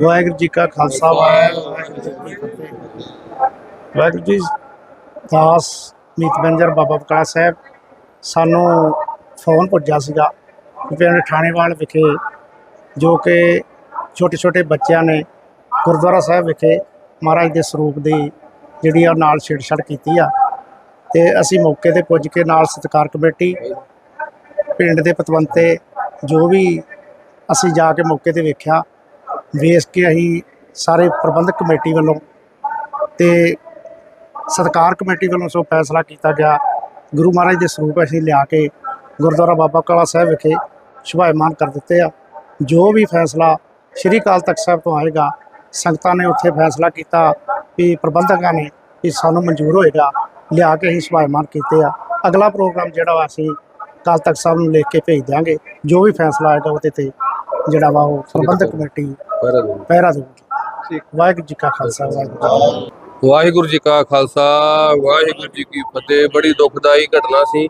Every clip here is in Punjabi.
ਵਾਹਿਗੁਰੂ ਜੀ ਕਾ ਖਾਲਸਾ, ਵਾਹਿਗੁਰੂ ਜੀ ਕੀ ਫਤਿਹ ਵਾਹਿਗੁਰੂ ਜੀ ਦਾਸ ਮੀਤ ਬੰਜਰ ਬਾਬਾ ਬਕਾਲਾ ਸਾਹਿਬ ਸਾਨੂੰ ਫੋਨ ਪੁੱਜਾ ਸੀਗਾ ਕਿ ਪਿੰਡ ਠਾਣੇਵਾਲ ਵਿਖੇ ਜੋ ਕਿ ਛੋਟੇ ਛੋਟੇ ਬੱਚਿਆਂ ਨੇ ਗੁਰਦੁਆਰਾ ਸਾਹਿਬ ਵਿਖੇ ਮਹਾਰਾਜ ਦੇ ਸਰੂਪ ਦੀ ਜਿਹੜੀ ਆ ਨਾਲ ਛੇੜਛਾੜ ਕੀਤੀ ਆ। ਤੇ ਅਸੀਂ ਮੌਕੇ ਤੇ ਪੁੱਜ ਕੇ ਨਾਲ ਸਤਿਕਾਰ ਕਮੇਟੀ, ਪਿੰਡ ਦੇ ਪਤਵੰਤੇ ਜੋ ਵੀ ਅਸੀਂ ਜਾ ਕੇ ਮੌਕੇ ਤੇ ਵੇਖਿਆ ਵੇਖ ਕੇ ਅਸੀਂ ਸਾਰੇ ਪ੍ਰਬੰਧਕ ਕਮੇਟੀ ਵੱਲੋਂ ਤੇ ਸਤਕਾਰ ਕਮੇਟੀ ਵੱਲੋਂ ਸੋ ਫੈਸਲਾ ਕੀਤਾ ਗਿਆ। ਗੁਰੂ ਮਹਾਰਾਜ ਦੇ ਸਰੂਪ ਅਸੀਂ ਲਿਆ ਕੇ ਗੁਰਦੁਆਰਾ ਬਾਬਾ ਕਾਲਾ ਸਾਹਿਬ ਵਿਖੇ ਸ਼ੁਭਾਇਮਾਨ ਕਰ ਦਿੱਤੇ ਆ। ਜੋ ਵੀ ਫੈਸਲਾ ਸ੍ਰੀ ਅਕਾਲ ਤਖਤ ਸਾਹਿਬ ਤੋਂ ਆਏਗਾ, ਸੰਗਤਾਂ ਨੇ ਉੱਥੇ ਫੈਸਲਾ ਕੀਤਾ ਵੀ ਪ੍ਰਬੰਧਕਾਂ ਨੇ ਵੀ ਸਾਨੂੰ ਮਨਜ਼ੂਰ ਹੋਏਗਾ, ਲਿਆ ਕੇ ਅਸੀਂ ਸ਼ੁਭਾਇਮਾਨ ਕੀਤੇ ਆ। ਅਗਲਾ ਪ੍ਰੋਗਰਾਮ ਜਿਹੜਾ ਵਾ ਅਸੀਂ ਅਕਾਲ ਤਖਤ ਸਾਹਿਬ ਨੂੰ ਲਿਖ ਕੇ ਭੇਜ ਦਿਆਂਗੇ। ਜੋ ਵੀ ਫੈਸਲਾ ਆਏਗਾ ਉਹਦੇ ਤੇ ਜਿਹੜਾ ਵਾ ਉਹ ਪ੍ਰਬੰਧਕ ਕਮੇਟੀ ਪਹਿਰਾ ਦੇਊਗੀ ਵਾਹਿਗੁਰੂ ਜੀ ਕਾ ਖਾਲਸਾ ਵਾਹਿਗੁਰੂ ਜੀ ਕੀ ਫਤਿਹ। ਵਾਹਿਗੁਰੂ ਜੀ ਕਾ ਖਾਲਸਾ ਵਾਹਿਗੁਰੂ ਜੀ ਕੀ ਫਤਿਹ। ਬੜੀ ਦੁਖਦਾਈ ਘਟਨਾ ਸੀ।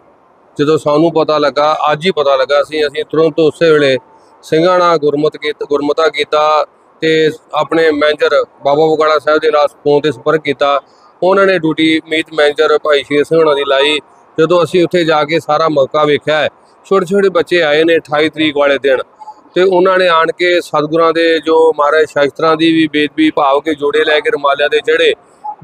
ਜਦੋਂ ਸਾਨੂੰ ਪਤਾ ਲੱਗਾ ਅੱਜ ਹੀ ਪਤਾ ਲੱਗਾ ਸੀ ਅਸੀਂ ਤੁਰੰਤ ਉਸੇ ਵੇਲੇ ਸਿੰਘਾਣਾ ਗੁਰਮਤ ਕੀਤਾ ਗੁਰਮਤਾ ਕੀਤਾ ਤੇ ਆਪਣੇ ਮੈਨੇਜਰ ਬਾਬਾ ਬੁਗਾੜਾ ਸਾਹਿਬ ਦੇ ਨਾਲ ਫੋਨ ਤੇ ਸੰਪਰਕ ਕੀਤਾ। ਉਹਨਾਂ ਨੇ ਡਿਊਟੀ ਮੀਤ ਮੈਨੇਜਰ ਭਾਈ ਸ਼ੇਰ ਸਿੰਘ ਹੋਣਾ ਦੀ ਲਾਈ। ਜਦੋਂ ਅਸੀਂ ਉੱਥੇ ਜਾ ਕੇ ਸਾਰਾ ਮੌਕਾ ਵੇਖਿਆ ਛੋਟੇ ਛੋਟੇ ਬੱਚੇ ਆਏ ਨੇ 28 ਤਰੀਕ ਵਾਲੇ ਦਿਨ। ਤੇ ਉਹਨਾਂ ਨੇ ਆਣ ਕੇ ਸਤਿਗੁਰਾਂ ਦੇ ਜੋ ਮਹਾਰਾਜ ਸ਼ਾਸਤਰਾਂ ਦੀ ਵੀ ਬੇਦਬੀ ਭਾਵ ਕੇ ਜੋੜੇ ਲੈ ਕੇ ਰਮਾਲਿਆਂ ਦੇ ਚੜੇ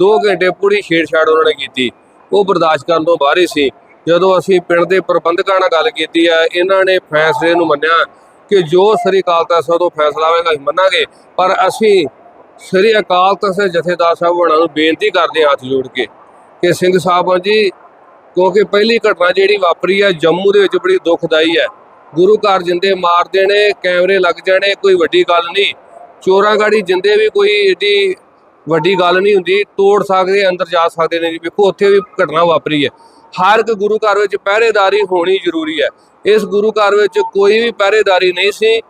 2 ਘੰਟੇ ਪੂਰੀ ਛੇੜਛਾੜ ਉਹਨਾਂ ਨੇ ਕੀਤੀ। ਉਹ ਬਰਦਾਸ਼ਤ ਕਰਨ ਤੋਂ ਬਾਹਰ ਹੀ ਸੀ। ਜਦੋਂ ਅਸੀਂ ਪਿੰਡ ਦੇ ਪ੍ਰਬੰਧਕਾਂ ਨਾਲ ਗੱਲ ਕੀਤੀ ਹੈ, ਇਹਨਾਂ ਨੇ ਫੈਸਲੇ ਨੂੰ ਮੰਨਿਆ ਕਿ ਜੋ ਸ੍ਰੀ ਅਕਾਲ ਤਖਤ ਸਾਹਿਬ ਤੋਂ ਫੈਸਲਾ ਆਵੇਗਾ ਅਸੀਂ ਮੰਨਾਂਗੇ। ਪਰ ਅਸੀਂ ਸ੍ਰੀ ਅਕਾਲ ਤਖਤ ਦੇ ਜਥੇਦਾਰ ਸਾਹਿਬ ਹੋਣਾ ਨੂੰ ਬੇਨਤੀ ਕਰਦੇ ਹਾਂ ਹੱਥ ਜੋੜ ਕੇ ਕਿ ਸਿੰਘ ਸਾਹਿਬਾਂ ਜੀ, ਕਿਉਂਕਿ ਪਹਿਲੀ ਘਟਨਾ ਜਿਹੜੀ ਵਾਪਰੀ ਹੈ, ਜੰਮੂ ਦੇ ਵਿੱਚ ਬੜੀ ਦੁਖਦਾਈ ਹੈ। ਗੁਰੂ ਘਰ ਜਿੰਦੇ ਮਾਰ ਦੇਣੇ, ਕੈਮਰੇ ਲੱਗ ਜਾਣੇ, ਕੋਈ ਵੱਡੀ ਗੱਲ ਨਹੀਂ। ਚੋਰਾਂ ਗਾੜੀ ਜਿੰਦੇ ਵੀ ਕੋਈ ਏਡੀ ਵੱਡੀ ਗੱਲ ਨਹੀਂ ਹੁੰਦੀ, ਤੋੜ ਸਕਦੇ, ਅੰਦਰ ਜਾ ਸਕਦੇ ਨੇ ਜੀ। ਵੇਖੋ, ਉੱਥੇ ਵੀ ਘਟਨਾ ਵਾਪਰੀ ਹੈ। ਹਰ ਇੱਕ ਗੁਰੂ ਘਰ ਵਿੱਚ ਪਹਿਰੇਦਾਰੀ ਹੋਣੀ ਜ਼ਰੂਰੀ ਹੈ। ਇਸ ਗੁਰੂ ਘਰ ਵਿੱਚ ਕੋਈ ਵੀ ਪਹਿਰੇਦਾਰੀ ਨਹੀਂ ਸੀ।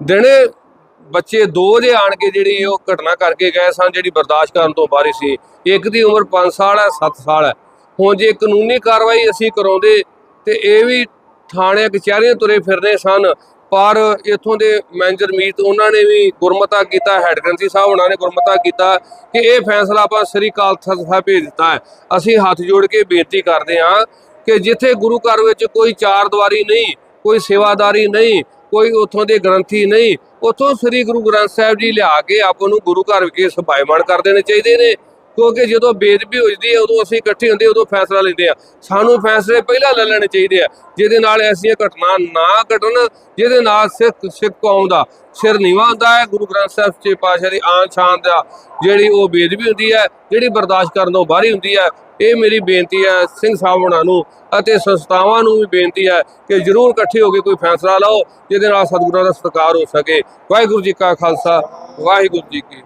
ਦਿਨੇ ਬੱਚੇ ਦੋ ਜੇ ਆਣ ਕੇ ਜਿਹੜੀ ਉਹ ਘਟਨਾ ਕਰਕੇ ਗਏ ਸਨ, ਜਿਹੜੀ ਬਰਦਾਸ਼ਤ ਕਰਨ ਤੋਂ ਬਾਹਰ ਸੀ। ਇੱਕ ਦੀ ਉਮਰ 5 ਸਾਲ ਹੈ 7 ਸਾਲ ਹੈ। ਹੁਣ ਜੇ ਕਾਨੂੰਨੀ ਕਾਰਵਾਈ ਅਸੀਂ ਕਰਾਉਂਦੇ ਤੇ ਇਹ ਵੀ ਥਾਣੇ ਕਚਹਿਰੀਆਂ ਤੁਰੇ ਫਿਰਦੇ ਸਨ, ਪਰ ਇਥੋਂ ਦੇ ਮੈਨੇਜਰ ਮੀਤ ਉਹਨਾਂ ਨੇ ਵੀ ਗੁਰਮਤਾ ਕੀਤਾ, ਹੈਡ ਗ੍ਰੰਥੀ ਸਾਹਿਬ ਉਹਨਾਂ ਨੇ ਗੁਰਮਤਾ ਕੀਤਾ ਕਿ ਇਹ ਫੈਸਲਾ ਆਪਾਂ ਸ੍ਰੀ ਅਕਾਲ ਸਾਹਿਬ ਭੇਜ ਦਿੱਤਾ ਹੈ। ਅਸੀਂ ਹੱਥ ਜੋੜ ਕੇ ਬੇਨਤੀ ਕਰਦੇ ਹਾਂ ਕਿ ਜਿੱਥੇ ਗੁਰੂ ਘਰ ਵਿੱਚ ਕੋਈ ਚਾਰ ਦੀਵਾਰੀ ਨਹੀਂ, ਕੋਈ ਸੇਵਾਦਾਰੀ ਨਹੀਂ, ਕੋਈ ਉਥੋਂ ਦੇ ਗ੍ਰੰਥੀ ਨਹੀਂ, ਉਥੋਂ ਸ੍ਰੀ ਗੁਰੂ ਗ੍ਰੰਥ ਸਾਹਿਬ ਜੀ ਲਿਆ ਕੇ ਆਪਾਂ ਨੂੰ ਗੁਰੂ ਘਰ ਵਿਖੇ ਸਭਾਇਮਾਨ ਕਰ ਦੇਣੇ ਚਾਹੀਦੇ ਨੇ। ਕਿਉਂਕਿ ਜਦੋਂ ਬੇਦਬੀ ਹੋ ਜਾਂਦੀ ਹੈ, ਉਦੋਂ ਅਸੀਂ ਇਕੱਠੇ ਹੁੰਦੇ, ਉਦੋਂ ਫੈਸਲਾ ਲੈਂਦੇ ਆ ਸਾਨੂੰ ਫੈਸਲੇ ਪਹਿਲਾਂ ਲੈ ਲੈਣੇ ਚਾਹੀਦੇ ਆ, ਜਿਹਦੇ ਨਾਲ ਐਸੀਆਂ ਘਟਨਾ ਨਾ ਘਟਣ, ਜਿਹਦੇ ਨਾਲ ਸਿੱਖ ਸਿੱਖ ਕੌਮ ਦਾ ਸਿਰ ਨੀਵਾ ਹੁੰਦਾ ਹੈ। ਗੁਰੂ ਗ੍ਰੰਥ ਸਾਹਿਬ ਸੱਚੇ ਪਾਤਸ਼ਾਹ ਦੀ ਆਨ ਸ਼ਾਨ ਦਾ ਜਿਹੜੀ ਉਹ ਬੇਦਬੀ ਹੁੰਦੀ ਹੈ, ਜਿਹੜੀ ਬਰਦਾਸ਼ਤ ਕਰਨ ਤੋਂ ਬਾਹਰੀ ਹੁੰਦੀ ਹੈ, ਇਹ ਮੇਰੀ ਬੇਨਤੀ ਹੈ ਸਿੰਘ ਸਾਹਿਬ ਹੋਣਾ ਨੂੰ ਅਤੇ ਸੰਸਥਾਵਾਂ ਨੂੰ ਵੀ ਬੇਨਤੀ ਹੈ ਕਿ ਜਰੂਰ ਇਕੱਠੇ ਹੋ ਕੇ ਕੋਈ ਫੈਸਲਾ ਲਓ, ਜਿਹਦੇ ਨਾਲ ਸਤਿਗੁਰਾਂ ਦਾ ਸਤਿਕਾਰ ਹੋ ਸਕੇ। ਵਾਹਿਗੁਰੂ ਜੀ ਕਾ ਖਾਲਸਾ, ਵਾਹਿਗੁਰੂ ਜੀ ਕੀ